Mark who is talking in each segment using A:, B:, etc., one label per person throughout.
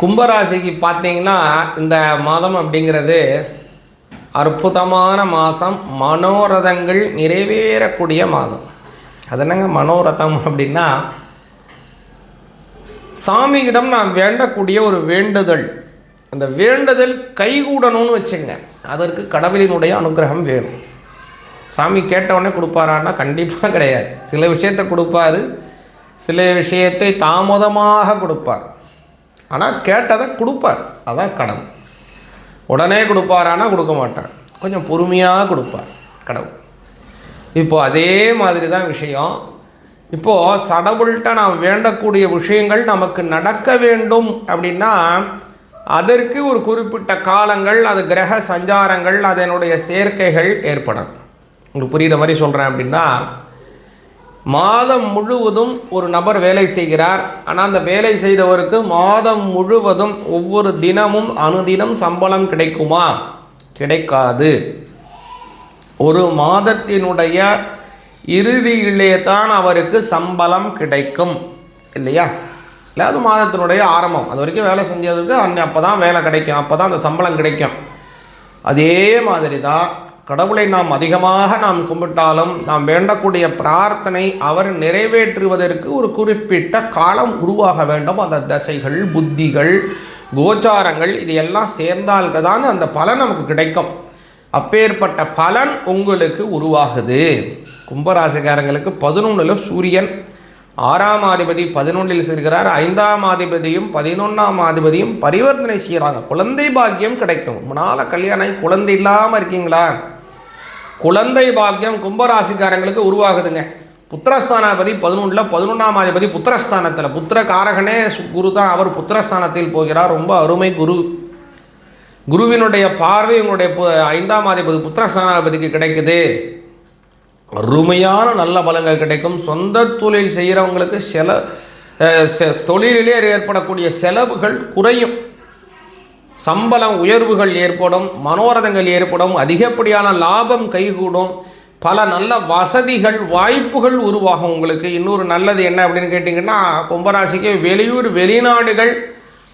A: கும்பராசிக்கு பார்த்தீங்கன்னா இந்த மாதம் அப்படிங்கிறது அற்புதமான மாதம். மனோரதங்கள் நிறைவேறக்கூடிய மாதம். அது என்னங்க மனோரதம் அப்படின்னா சாமியிடம் நான் வேண்டக்கூடிய ஒரு வேண்டுதல். அந்த வேண்டுதல் கைகூடணும்னு வச்சுங்க. அதற்கு கடவுளினுடைய அனுகிரகம் வேணும். சாமி கேட்டவுடனே கொடுப்பாரான்னா கண்டிப்பாக கிடையாது. சில விஷயத்தை கொடுப்பாரு. சில விஷயத்தை தாமதமாக கொடுப்பார். ஆனால் கேட்டதை கொடுப்பார். அதான் கடவுள். உடனே கொடுப்பாரானா கொடுக்க மாட்டார். கொஞ்சம் பொறுமையாக கொடுப்பார் கடவுள். இப்போ அதே மாதிரி தான் விஷயம். இப்போது சடவுள்கிட்ட நாம் வேண்டக்கூடிய விஷயங்கள் நமக்கு நடக்க வேண்டும் அப்படின்னா அதற்கு ஒரு குறிப்பிட்ட காலங்கள் அது கிரக சஞ்சாரங்கள் அதனுடைய சேர்க்கைகள் ஏற்படும் உங்களுக்கு புரியுற மாதிரி சொல்கிறேன் அப்படின்னா மாதம் முழுவதும் ஒரு நபர் வேலை செய்கிறார். ஆனால் அந்த வேலை செய்தவருக்கு மாதம் முழுவதும் ஒவ்வொரு தினமும் அனுதினம் சம்பளம் கிடைக்குமா? கிடைக்காது. ஒரு மாதத்தினுடைய இறுதியிலே தான் அவருக்கு சம்பளம் கிடைக்கும். இல்லையா? இல்லை அது மாதத்தினுடைய ஆரம்பம். அது வரைக்கும் வேலை செஞ்சதுக்கு அன்னை அப்போ தான் வேலை கிடைக்கும். அப்போ தான் அந்த சம்பளம் கிடைக்கும். அதே மாதிரி தான் கடவுளை நாம் அதிகமாக நாம் கும்பிட்டாலும் நாம் வேண்டக்கூடிய பிரார்த்தனை அவர் நிறைவேற்றுவதற்கு ஒரு குறிப்பிட்ட காலம் உருவாக வேண்டும். அந்த தசைகள் புத்திகள் கோச்சாரங்கள் இது எல்லாம் சேர்ந்தால்தான் தான் அந்த பலன் நமக்கு கிடைக்கும். அப்பேற்பட்ட பலன் உங்களுக்கு உருவாகுது. கும்பராசிக்காரங்களுக்கு பதினொன்றில் சூரியன் ஆறாம் அதிபதி பதினொன்றில் சேர்கிறார். ஐந்தாம் அதிபதியும் பதினொன்றாம் அதிபதியும் பரிவர்த்தனை செய்கிறாங்க. குழந்தை பாக்கியம் கிடைக்கும். முன்னால் கல்யாணம் குழந்தை இல்லாமல் இருக்கீங்களா? குழந்தை பாக்கியம் கும்பராசிக்காரங்களுக்கு உருவாகுதுங்க. புத்திரஸ்தானாதிபதி பதினொன்றில் பதினொன்றாம் அதிபதி புத்திரஸ்தானத்தில். புத்திர காரகனே குரு தான் அவர் புத்திரஸ்தானத்தில் போகிறார். ரொம்ப அருமை குரு. குருவினுடைய பார்வை உங்களுடைய ஐந்தாம் அதிபதி புத்திரஸ்தானாதிபதிக்கு கிடைக்குது. அருமையான நல்ல பலங்கள் கிடைக்கும். சொந்த தொழில் செய்கிறவங்களுக்கு செல தொழிலிலே ஏற்படக்கூடிய செலவுகள் குறையும். சம்பளம் உயர்வுகள் ஏற்படும் மனோரதங்கள் ஏற்படும் அதிகப்படியான லாபம் கைகூடும். பல நல்ல வசதிகள் வாய்ப்புகள் உருவாகும் உங்களுக்கு. இன்னொரு நல்லது என்ன அப்படின்னு கேட்டிங்கன்னா கும்பராசிக்கு வெளியூர் வெளிநாடுகள்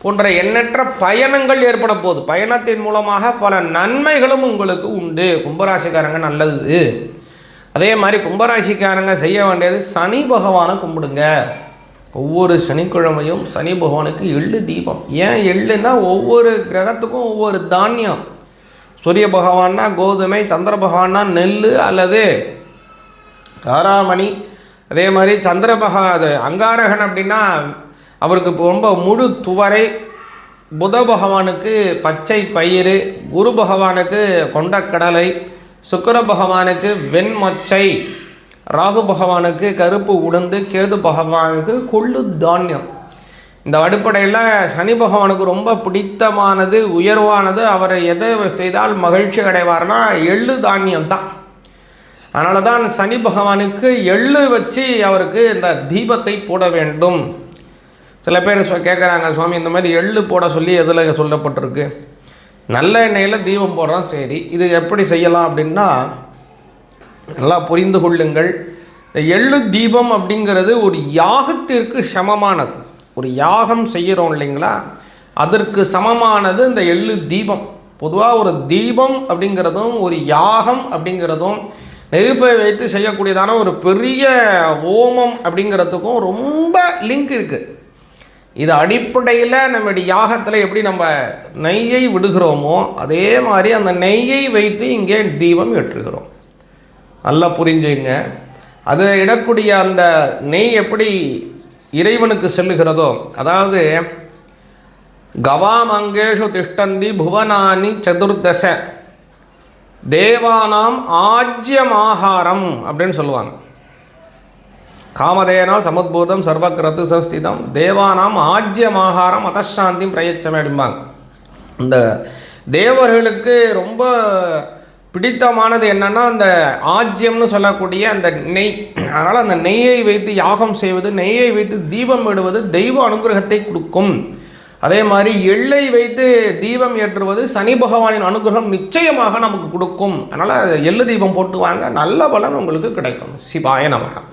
A: போன்ற எண்ணற்ற பயணங்கள் ஏற்பட போகுது. பயணத்தின் மூலமாக பல நன்மைகளும் உங்களுக்கு உண்டு. கும்பராசிக்காரங்க நல்லது. அதே மாதிரி கும்பராசிக்காரங்க செய்ய வேண்டியது சனி பகவானை கும்பிடுங்க. ஒவ்வொரு சனிக்கிழமையும் சனி பகவானுக்கு எள்ளு தீபம். ஏன் எள்ளுன்னா ஒவ்வொரு கிரகத்துக்கும் ஒவ்வொரு தானியம். சூரிய பகவான்னா கோதுமை சந்திர பகவான்னா நெல் அல்லது காராமணி அதே மாதிரி சந்திர பகா அது அங்காரகன் அப்படின்னா அவருக்கு ரொம்ப முழு துவரை. புத பகவானுக்கு பச்சை பயிறு குரு பகவானுக்கு கொண்டக்கடலை சுக்கர பகவானுக்கு வெண்மொச்சை ராகு பகவானுக்கு கருப்பு உளுந்து கேது பகவானுக்கு கொள்ளு தானியம். இந்த அடிப்படையில் சனி பகவானுக்கு ரொம்ப பிடித்தமானது உயர்வானது அவரை எதை செய்தால் மகிழ்ச்சி அடைவார்னா எள்ளு தானியம் தான். அதனால தான் சனி பகவானுக்கு எள்ளு வச்சு அவருக்கு இந்த தீபத்தை போட வேண்டும். சில பேர் கேட்குறாங்க சுவாமி இந்த மாதிரி எள்ளு போட சொல்லி எதில் சொல்லப்பட்டிருக்கு? நல்ல எண்ணெயில் தீபம் போடுறோம் சரி. இது எப்படி செய்யலாம் அப்படின்னா நல்லா புரிந்து கொள்ளுங்கள். எள்ளு தீபம் அப்படிங்கிறது ஒரு யாகத்திற்கு சமமானது. ஒரு யாகம் செய்கிறோம் இல்லைங்களா? அதற்கு சமமானது இந்த எள்ளு தீபம். பொதுவாக ஒரு தீபம் அப்படிங்கிறதும் ஒரு யாகம் அப்படிங்கிறதும் நெருப்பை வைத்து செய்யக்கூடியதான ஒரு பெரிய ஓமம் அப்படிங்கிறதுக்கும் ரொம்ப லிங்க் இருக்குது இது அடிப்படையில் நம்முடைய யாகத்தில் எப்படி நம்ம நெய்யை விடுகிறோமோ அதே மாதிரி அந்த நெய்யை வைத்து இங்கே தீபம் ஏற்றுகிறோம். நல்லா புரிஞ்சுங்க. அது இடக்கூடிய அந்த நெய் எப்படி இறைவனுக்கு செல்லுகிறதோ அதாவது கவாமங்கேஷு திஷ்டந்தி புவனானி சதுர்தச தேவானாம் ஆஜ்யம் ஆகாரம் அப்படின்னு சொல்லுவாங்க. காமதேனா சமுத்பூதம் சர்வக்ரத்து சம்ஸ்திதம். தேவானாம் ஆஜ்யம் ஆகாரம் அதசாந்தி பிரயச்சமே அப்படிம்பாங்க இந்த தேவர்களுக்கு ரொம்ப பிடித்தமானது என்னென்னா அந்த ஆஜ்யம்னு சொல்லக்கூடிய அந்த நெய். அதனால் அந்த நெய்யை வைத்து யாகம் செய்வது நெய்யை வைத்து தீபம் விடுவது தெய்வ அனுகிரகத்தை கொடுக்கும். அதே மாதிரி எள்ளை வைத்து தீபம் ஏற்றுவது சனி பகவானின் அனுகிரகம் நிச்சயமாக நமக்கு கொடுக்கும். அதனால் எள்ளு தீபம் போட்டு வாங்க நல்ல பலன் உங்களுக்கு கிடைக்கும். சிவாய நமகம்